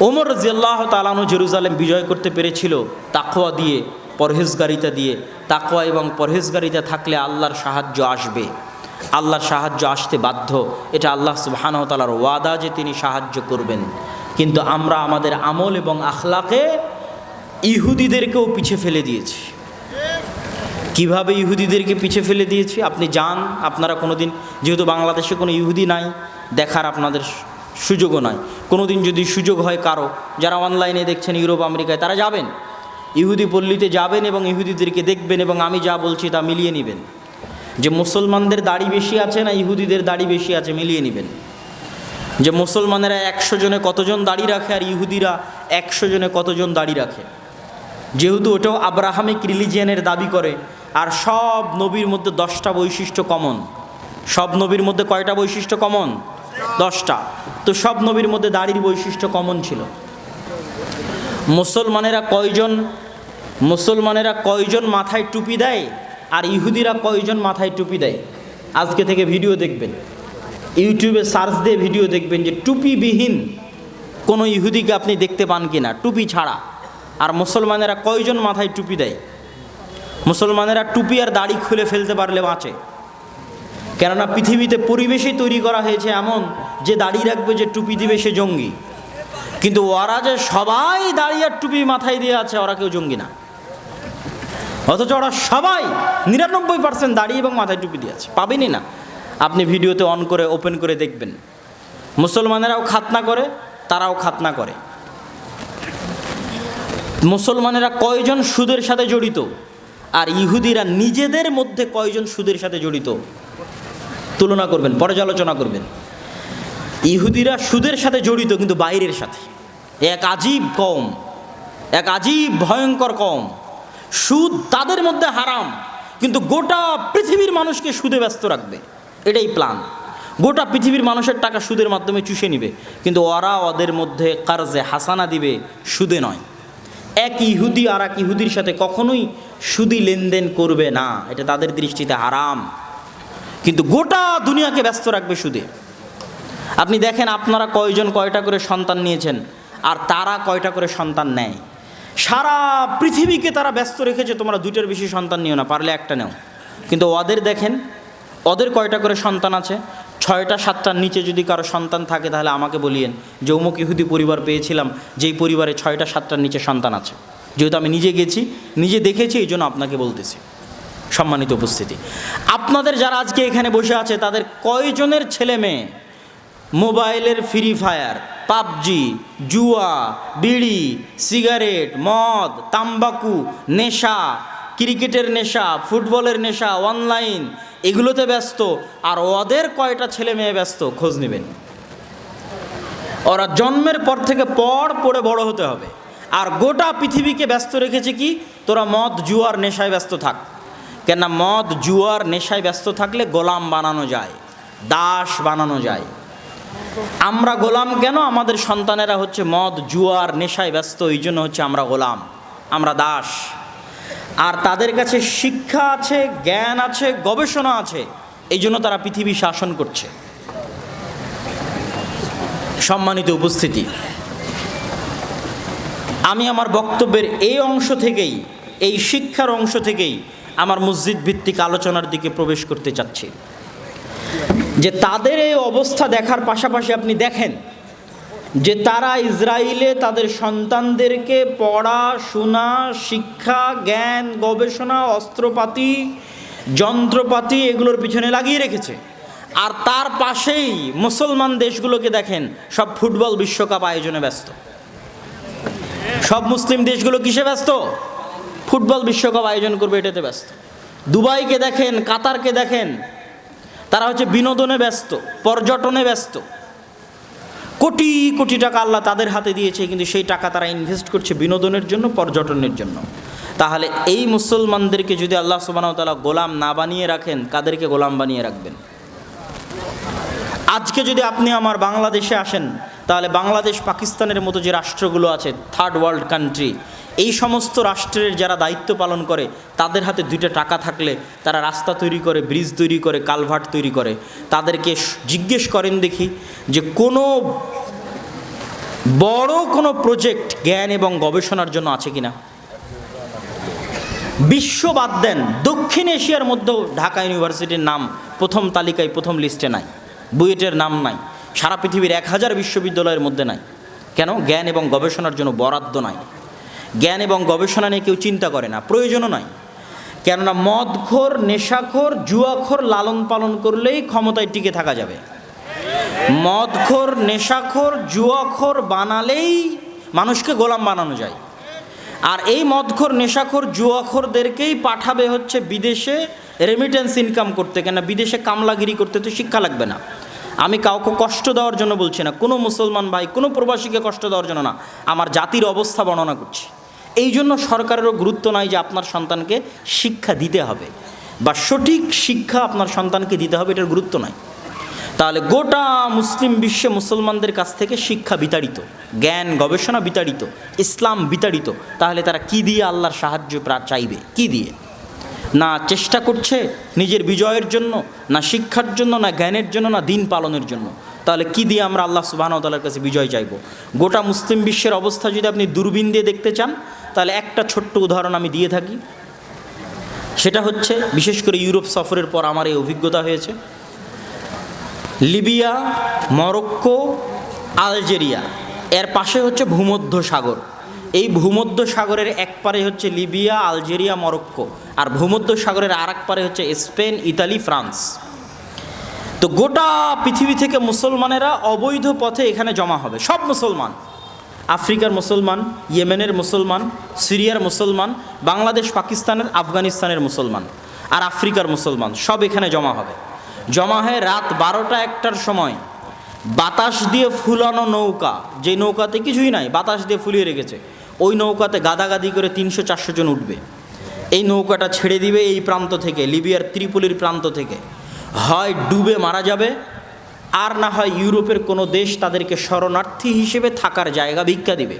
ওমর রাজিয়াল্লাহ তালানু জেরুজালেম বিজয় করতে পেরেছিল তাকোয়া দিয়ে, পরহেজগারিতা দিয়ে। তাকোয়া এবং পরহেজগারিতা থাকলে আল্লাহর সাহায্য আসবে। আল্লাহর সাহায্য আসতে বাধ্য। এটা আল্লাহ সুবাহানতালার ওয়াদা যে তিনি সাহায্য করবেন। কিন্তু আমরা আমাদের আমল এবং আখলাকে ইহুদিদেরকেও পিছে ফেলে দিয়েছি। কীভাবে ইহুদিদেরকে পিছে ফেলে দিয়েছি? আপনি যান, আপনারা কোনো দিন যেহেতু বাংলাদেশে কোনো ইহুদি নাই, দেখার আপনাদের সুযোগও নয় কোনো দিন যদি সুযোগ হয় কারও, যারা অনলাইনে দেখছেন ইউরোপ, আমেরিকায়, তারা যাবেন। ইহুদি পল্লীতে যাবেন এবং ইহুদিদেরকে দেখবেন এবং আমি যা বলছি তা মিলিয়ে নেবেন। যে মুসলমানদের দাড়ি বেশি আছে না ইহুদিদের দাড়ি বেশি আছে মিলিয়ে নেবেন। যে মুসলমানেরা একশো জনে কতজন দাড়ি রাখে আর ইহুদিরা একশো জনে কতজন দাড়ি রাখে। যেহেতু ওটাও আব্রাহামিক রিলিজিয়ানের দাবি করে, আর সব নবীর মধ্যে দশটা বৈশিষ্ট্য কমন সব নবীর মধ্যে কয়টা বৈশিষ্ট্য কমন দশটা। তো সব নবীর মধ্যে দাড়ির বৈশিষ্ট্য কমন ছিল। মুসলমানেরা কয়জন মুসলমানেরা কয়জন মাথায় টুপি দেয় আর ইহুদিরা কয়জন মাথায় টুপি দেয়? আজকে থেকে ভিডিও দেখবেন। ইউটিউবে সার্চ দিয়ে ভিডিও দেখবেন যে টুপিবিহীন কোনো ইহুদিকে আপনি দেখতে পান কি না টুপি ছাড়া। আর মুসলমানেরা কয়জন মাথায় টুপি দেয়? মুসলমানেরা টুপি আর দাড়ি খুলে ফেলতে পারলে বাঁচে। কেননা পৃথিবীতে পরিবেশই তৈরি করা হয়েছে এমন যে দাঁড়িয়ে রাখবে যে টুপি দিবে সে জঙ্গি। কিন্তু ওরা যে সবাই দাঁড়িয়ে আর টুপি মাথায় দিয়ে আছে, ওরা কেউ জঙ্গি না। অথচ ওরা সবাই নিরানব্বই পার্সেন্ট দাঁড়িয়ে এবং মাথায় টুপি দিয়ে আছে। পাবেনই না। আপনি ভিডিওতে অন করে, ওপেন করে দেখবেন। মুসলমানেরাও খাতনা করে, তারাও খাতনা করে। মুসলমানেরা কয়জন সুদের সাথে জড়িত? আর ইহুদিরা নিজেদের মধ্যে কয়জন সুদের সাথে জড়িত? তুলনা করবেন, পর্যালোচনা করবেন। ইহুদিরা সুদের সাথে জড়িত, কিন্তু বাইরের সাথে। এক আজীব কম এক আজীব ভয়ঙ্কর কম সুদ তাদের মধ্যে হারাম, কিন্তু গোটা পৃথিবীর মানুষকে সুদে ব্যস্ত রাখবে। এটাই প্ল্যান গোটা পৃথিবীর মানুষের টাকা সুদের মাধ্যমে চুষে নিবে, কিন্তু ওরা ওদের মধ্যে কার্জে হাসানা দিবে সুদে নয়। এক ইহুদি আর এক ইহুদির সাথে কখনোই সুদি লেনদেন করবে না। এটা তাদের দৃষ্টিতে হারাম। কিন্তু গোটা দুনিয়াকে ব্যস্ত রাখবে সুদে। আপনি দেখেন আপনারা কয়জন কয়টা করে সন্তান নিয়েছেন, আর তারা কয়টা করে সন্তান নেয়। সারা পৃথিবীকে তারা ব্যস্ত রেখেছে, তোমরা দুইটার বেশি সন্তান নিও না, পারলে একটা নেও। কিন্তু ওদের দেখেন, ওদের কয়টা করে সন্তান আছে? ছয়টা সাতটার নিচে যদি কারও সন্তান থাকে, তাহলে আমাকে বলিয়েন, যে অমুক ইহুদি পরিবার পেয়েছিলাম, যেই পরিবারে ছয়টা, সাতটার নিচে সন্তান আছে। যেহেতু আমি নিজে গেছি, নিজে দেখেছি, এই জন্য আপনাকে বলতেছি। সম্মানিত উপস্থিতি। আপনাদের যারা আজকে এখানে বসে আছে, তাদের কয়জনের ছেলে মেয়ে? মোবাইলের ফ্রি ফায়ার, পাবজি, জুয়া, বিড়ি, সিগারেট, মদ, তাম্বাকু, নেশা, ক্রিকেটের নেশা, ফুটবলের নেশা, অনলাইন, এগুলোতে ব্যস্ত। আর ওদের কয়টা ছেলে মেয়ে ব্যস্ত, খোঁজ নেবেন। ওরা জন্মের পর থেকে পর পড়ে বড় হতে হবে। আর গোটা পৃথিবীকে ব্যস্ত রেখেছে কি? তোরা মদ জুয়ার নেশায় ব্যস্ত থাক। কেননা মদ, জুয়ার নেশায় ব্যস্ত থাকলে গোলাম বানানো যায়, দাস বানানো যায়। আমরা গোলাম কেন? আমাদের সন্তানেরা হচ্ছে মদ, জুয়ার নেশায় ব্যস্ত, এই জন্য হচ্ছে আমরা গোলাম, আমরা দাস। আর তাদের কাছে শিক্ষা আছে, জ্ঞান আছে, গবেষণা আছে, এই জন্য তারা পৃথিবী শাসন করছে। সম্মানিত উপস্থিতি, আমি আমার বক্তব্যের এই অংশ থেকেই, এই শিক্ষার অংশ থেকেই আমার মসজিদ ভিত্তিক আলোচনার দিকে প্রবেশ করতে চাচ্ছি। যে তাদের এই অবস্থা দেখার পাশাপাশি আপনি দেখেন যে তারা ইসরায়েলে তাদের সন্তানদেরকে পড়াশোনা শিক্ষা, জ্ঞান, গবেষণা, অস্ত্রপাতি, যন্ত্রপাতি এগুলোর পিছনে লাগিয়ে রেখেছে। আর তার পাশেই মুসলমান দেশগুলোকে দেখেন, সব ফুটবল বিশ্বকাপ আয়োজনে ব্যস্ত। সব মুসলিম দেশগুলো কিসে ব্যস্ত? ফুটবল বিশ্বকাপ আয়োজন করবে এটাতে ব্যস্ত। দুবাইকে দেখেন, কাতারকে দেখেন, তারা হচ্ছে বিনোদনে ব্যস্ত, পর্যটনে ব্যস্ত। কোটি কোটি টাকা আল্লাহ তাদের হাতে দিয়েছে, কিন্তু সেই টাকা তারা ইনভেস্ট করছে বিনোদনের জন্য, পর্যটনের জন্য। তাহলে এই মুসলমানদেরকে যদি আল্লাহ সুবাহতালা গোলাম না বানিয়ে রাখেন, কাদেরকে গোলাম বানিয়ে রাখবেন? আজকে যদি আপনি আমার বাংলাদেশে আসেন, তাহলে বাংলাদেশ, পাকিস্তানের মতো যে রাষ্ট্রগুলো আছে থার্ড ওয়ার্ল্ড কান্ট্রি এই সমস্ত রাষ্ট্রের যারা দায়িত্ব পালন করে, তাদের হাতে দুইটা টাকা থাকলে তারা রাস্তা তৈরি করে, ব্রিজ তৈরি করে, কালভার্ট তৈরি করে। তাদেরকে জিজ্ঞেস করেন দেখি যে কোনো বড় কোনো প্রজেক্ট জ্ঞান এবং গবেষণার জন্য আছে কিনা? বিশ্ব বাদ দেন, দক্ষিণ এশিয়ার মধ্যেও ঢাকা ইউনিভার্সিটির নাম প্রথম তালিকায় প্রথম লিস্টে নাই, বুয়েটের নাম নাই, সারা পৃথিবীর এক হাজার বিশ্ববিদ্যালয়ের মধ্যে নাই। কেন? জ্ঞান এবং গবেষণার জন্য বরাদ্দ নাই। জ্ঞান এবং গবেষণা নিয়ে কেউ চিন্তা করে না, প্রয়োজনও নাই। কেননা মদখোর, নেশাখোর, জুয়াখোর লালন পালন করলেই ক্ষমতায় টিকে থাকা যাবে। মদখোর, নেশাখোর, জুয়াখোর বানালেই মানুষকে গোলাম বানানো যায়। আর এই মদখোর, নেশাখোর, জুয়াখোরদেরকেই পাঠাবে হচ্ছে বিদেশে রেমিটেন্স ইনকাম করতে কেন বিদেশে কামলাগিরি করতে তো শিক্ষা লাগবে না। আমি কাউকে কষ্ট দেওয়ার জন্য বলছি না, কোনো মুসলমান ভাই, কোনো প্রবাসীকে কষ্ট দেওয়ার জন্য না, আমার জাতির অবস্থা বর্ণনা করছি। এই জন্য সরকারেরও গুরুত্ব নাই যে আপনার সন্তানকে শিক্ষা দিতে হবে বা সঠিক শিক্ষা আপনার সন্তানকে দিতে হবে, এটার গুরুত্ব নাই। তাহলে গোটা মুসলিম বিশ্বে মুসলমানদের কাছ থেকে শিক্ষা বিতাড়িত, জ্ঞান গবেষণা বিতাড়িত, ইসলাম বিতাড়িত, তাহলে তারা কি দিয়ে আল্লাহর সাহায্য চাইবে? কি দিয়ে? না চেষ্টা করছে নিজের বিজয়ের জন্য, না শিক্ষার জন্য, না জ্ঞানের জন্য, না দিন পালনের জন্য। তাহলে কি দিয়ে আমরা আল্লাহ সুবাহতালার কাছে বিজয় চাইব? গোটা মুসলিম বিশ্বের অবস্থা যদি আপনি দূরবীন দিয়ে দেখতে চান, তাহলে একটা ছোট্ট উদাহরণ আমি দিয়ে থাকি। সেটা হচ্ছে, বিশেষ করে ইউরোপ সফরের পর আমার এই অভিজ্ঞতা হয়েছে। লিবিয়া, মরক্কো, আলজেরিয়া, এর পাশে হচ্ছে ভূমধ্য সাগর এই ভূমধ্য সাগরের এক পারে হচ্ছে লিবিয়া, আলজেরিয়া, মরক্কো, আর ভূমধ্য সাগরের আর এক পারে হচ্ছে স্পেন, ইতালি, ফ্রান্স। তো গোটা পৃথিবী থেকে মুসলমানেরা অবৈধ পথে এখানে জমা হবে। সব মুসলমান। আফ্রিকার মুসলমান, ইয়েমেনের মুসলমান, সিরিয়ার মুসলমান, বাংলাদেশ, পাকিস্তানের, আফগানিস্তানের মুসলমান আর আফ্রিকার মুসলমান, সব এখানে জমা হবে। জমা হয়ে রাত বারোটা একটার সময়। বাতাস দিয়ে ফুলানো নৌকা, যে নৌকাতে কিছুই নাই, বাতাস দিয়ে ফুলিয়ে রেখেছে। ওই নৌকাতে গাদাগাদি করে তিনশো চারশো জন উঠবে। এই নৌকাটা ছেড়ে দিবে এই প্রান্ত থেকে, লিবিয়ার ত্রিপুলির প্রান্ত থেকে। হয় ডুবে মারা যাবে, আর না হয় ইউরোপের কোনো দেশ তাদেরকে শরণার্থী হিসেবে থাকার জায়গা ভিক্ষা দিবে।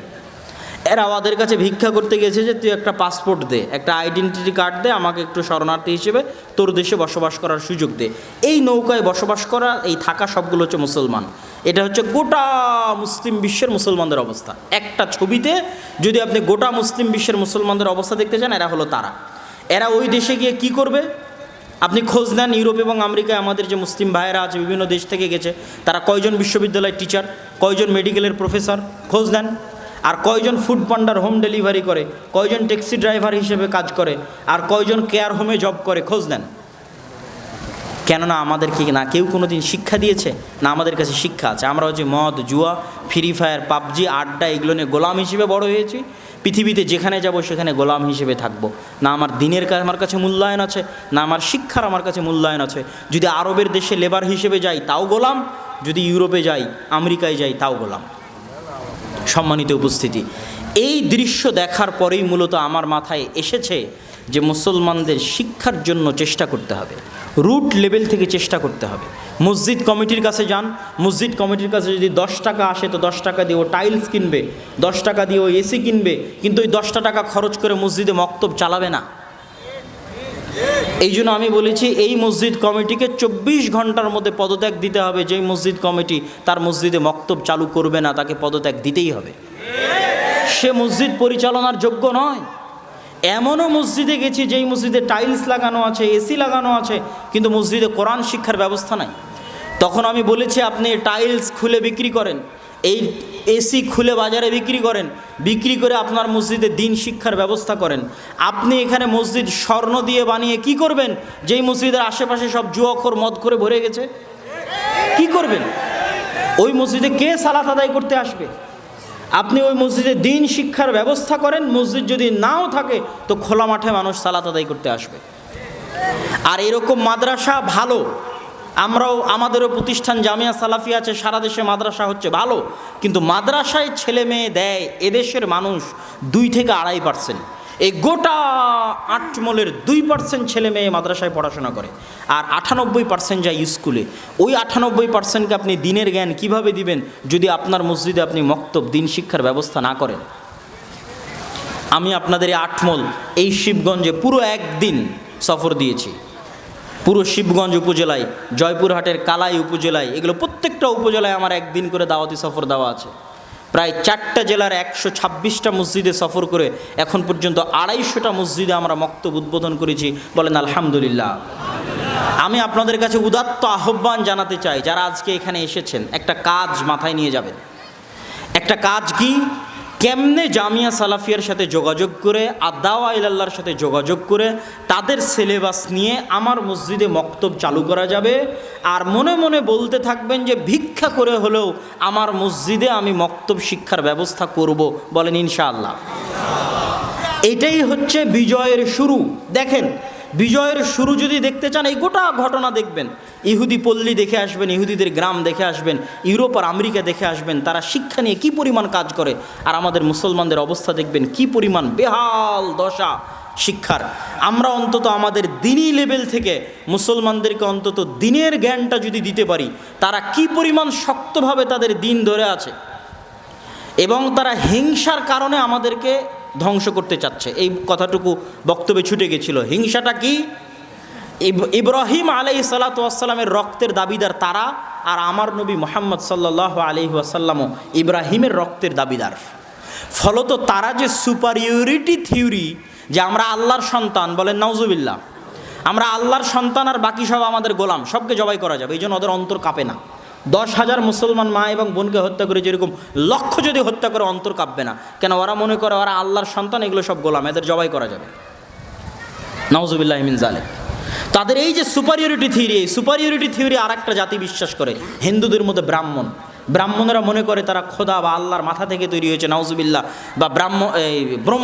এরা আমাদের কাছে ভিক্ষা করতে গেছে যে, তুই একটা পাসপোর্ট দে, একটা আইডেন্টিটি কার্ড দে, আমাকে একটু শরণার্থী হিসেবে তোর দেশে বসবাস করার সুযোগ দে। এই নৌকায় বসবাস করা, এই থাকা সবগুলো হচ্ছে মুসলমান। এটা হচ্ছে গোটা মুসলিম বিশ্বের মুসলমানদের অবস্থা। একটা ছবিতে যদি আপনি গোটা মুসলিম বিশ্বের মুসলমানদের অবস্থা দেখতে চান, এরা হলো তারা। এরা ওই দেশে গিয়ে কি করবে? আপনি খোঁজ নেন ইউরোপ এবং আমেরিকায়, আমাদের যে মুসলিম ভাইয়েরা আছে, বিভিন্ন দেশ থেকে গেছে, তারা কয়জন বিশ্ববিদ্যালয়ের টিচার কয়জন মেডিকেলের প্রফেসর খোঁজ নেন। আর কয়জন ফুড পান্ডার হোম ডেলিভারি করে, কয়জন ট্যাক্সি ড্রাইভার হিসেবে কাজ করে, আর কয়জন কেয়ার হোমে জব করে, খোঁজ নেন। কেননা আমাদেরকে না কেউ কোনো দিন শিক্ষা দিয়েছে, না আমাদের কাছে শিক্ষা আছে। আমরা হচ্ছে মদ, জুয়া ফ্রি ফায়ার পাবজি, আড্ডা, এগুলো নিয়ে গোলাম হিসেবে বড় হয়েছি। পৃথিবীতে যেখানে যাব সেখানে গোলাম হিসেবে থাকব। না আমার দিনের কাছে আমার কাছে মূল্যায়ন আছে, না আমার শিক্ষার আমার কাছে মূল্যায়ন আছে। যদি আরবের দেশে লেবার হিসেবে যাই, তাও গোলাম। যদি ইউরোপে যাই, আমেরিকায় যাই, তাও গোলাম। সম্মানিত উপস্থিতি। এই দৃশ্য দেখার পরেই মূলত আমার মাথায় এসেছে যে মুসলমানদের শিক্ষার জন্য চেষ্টা করতে হবে। রুট লেভেল থেকে চেষ্টা করতে হবে। মসজিদ কমিটির কাছে যান। মসজিদ কমিটির কাছে যদি দশ টাকা আসে, তো দশ টাকা দিয়ে ও টাইলস কিনবে, দশ টাকা দিয়ে ও এসি কিনবে, কিন্তু ওই দশটা টাকা খরচ করে মসজিদে মক্তব চালাবে না। এই জন্য আমি বলেছি, এই মসজিদ কমিটিকে চব্বিশ ঘণ্টার মধ্যে পদত্যাগ দিতে হবে। যেই মসজিদ কমিটি তার মসজিদে মক্তব চালু করবে না, তাকে পদত্যাগ দিতেই হবে। সে মসজিদ পরিচালনার যোগ্য নয়। এমনও মসজিদে গেছি যেই মসজিদে টাইলস লাগানো আছে, এসি লাগানো আছে, কিন্তু মসজিদে কোরআন শিক্ষার ব্যবস্থা নাই। তখন আমি বলেছি, আপনি টাইলস খুলে বিক্রি করেন, এই এসি খুলে বাজারে বিক্রি করেন, বিক্রি করে আপনার মসজিদে দিন শিক্ষার ব্যবস্থা করেন। আপনি এখানে মসজিদ স্বর্ণ দিয়ে বানিয়ে কি করবেন? যেই মসজিদের আশেপাশে সব জুয়াখোর মদ করে ভরে গেছে। কি করবেন? ওই মসজিদে কে সালাত আদায় করতে আসবে? আপনি ওই মসজিদে দিন শিক্ষার ব্যবস্থা করেন, মসজিদ যদি নাও থাকে, তো খোলা মাঠে মানুষ সালাত আদায় করতে আসবে। আর এরকম মাদ্রাসা ভালো। আমরাও, আমাদেরও প্রতিষ্ঠান জামিয়া সালাফি আছে, সারা দেশে মাদ্রাসা হচ্ছে ভালো। কিন্তু মাদ্রাসায় ছেলে মেয়ে দেয়, এদেশের মানুষ দুই থেকে আড়াই পার্সেন্ট এই গোটা আটমলের দুই পার্সেন্ট ছেলে মেয়ে মাদ্রাসায় পড়াশোনা করে আর আটানব্বই পার্সেন্ট যায় স্কুলে। ওই আটানব্বই পার্সেন্টকে আপনি দিনের জ্ঞান কীভাবে দিবেন যদি আপনার মসজিদে আপনি মক্তব, দিন শিক্ষার ব্যবস্থা না করেন? আমি আপনাদের এই আটমল, এই শিবগঞ্জে পুরো একদিন সফর দিয়েছি। পুরো শিবগঞ্জ উপজেলায়, জয়পুরহাটের কালাই উপজেলায়, এগুলো প্রত্যেকটা উপজেলায় আমার একদিন করে দাওয়াতি সফর দেওয়া আছে। প্রায় চারটা জেলার একশো ছাব্বিশটা মসজিদে সফর করে এখন পর্যন্ত আড়াইশোটা মসজিদে আমরা মক্তব উদ্বোধন করেছি। বলেন, আলহামদুলিল্লাহ। আমি আপনাদের কাছে উদাত্ত আহ্বান জানাতে চাই, যারা আজকে এখানে এসেছেন, একটা কাজ মাথায় নিয়ে যাবেন। একটা কাজ কি? কেমনে জামিয়া সালাফিয়ার সাথে যোগাযোগ করে, আদাওয়া ইলাল্লাহর সাথে যোগাযোগ করে, তাদের সিলেবাস নিয়ে আমার মসজিদে মক্তব চালু করা যাবে? আর মনে মনে বলতে থাকবেন যে, ভিক্ষা করে হলেও আমার মসজিদে আমি মক্তব শিক্ষার ব্যবস্থা করব বলেন ইনশাআল্লাহ। এটাই হচ্ছে বিজয়ের শুরু। দেখেন বিজয়ের শুরু যদি দেখতে চান, এই গোটা ঘটনা দেখবেন। ইহুদি পল্লী দেখে আসবেন, ইহুদিদের গ্রাম দেখে আসবেন, ইউরোপ আর আমেরিকা দেখে আসবেন, তারা শিক্ষা নিয়ে কী পরিমাণ কাজ করে, আর আমাদের মুসলমানদের অবস্থা দেখবেন কি পরিমাণ বেহাল দশা শিক্ষার। আমরা অন্তত আমাদের দিনই লেভেল থেকে মুসলমানদেরকে অন্তত দিনের জ্ঞানটা যদি দিতে পারি, তারা কি পরিমাণ শক্তভাবে তাদের দিন ধরে আছে? এবং তারা হিংসার কারণে আমাদেরকে ধ্বংস করতে চাচ্ছে। এই কথাটুকু বক্তব্যে ছুটে গেছিল। হিংসাটা কি? ইব- ইব্রাহিম আলাই সালাতামের রক্তের দাবিদার তারা আর আমার নবী মোহাম্মদ সাল্লাহ আলি ইব্রাহিমের রক্তের দাবিদার। ফলত তারা যে সুপারিয়রিটি থিওরি যে আমরা আল্লাহর সন্তান বলেন নওজুবিল্লাহ আমরা আল্লাহর সন্তান আর বাকি সব আমাদের গোলাম, সবকে জবাই করা যাবে, এই জন্য ওদের অন্তর কাঁপে না। দশ হাজার মুসলমান মা এবং বোনকে হত্যা করে যেরকম লক্ষ যদি হত্যা করে, অন্তর কাঁপবে না। কেন ওরা মনে করে ওরা আল্লাহর সন্তান, এগুলো সব গোলাম, এদের জবাই করা যাবে। নওজুবিল্লাহ মিন জালেক তাদের এই যে সুপারিয়রিটি থিওরি এই সুপারিয়রিটি থিওরি আর একটা জাতি বিশ্বাস করে, হিন্দুদের মধ্যে ব্রাহ্মণ। ব্রাহ্মণেরা মনে করে তারা খোদা বা আল্লাহর মাথা থেকে তৈরি হয়েছে, নাউজুবিল্লাহ, বা ব্রাহ্ম এই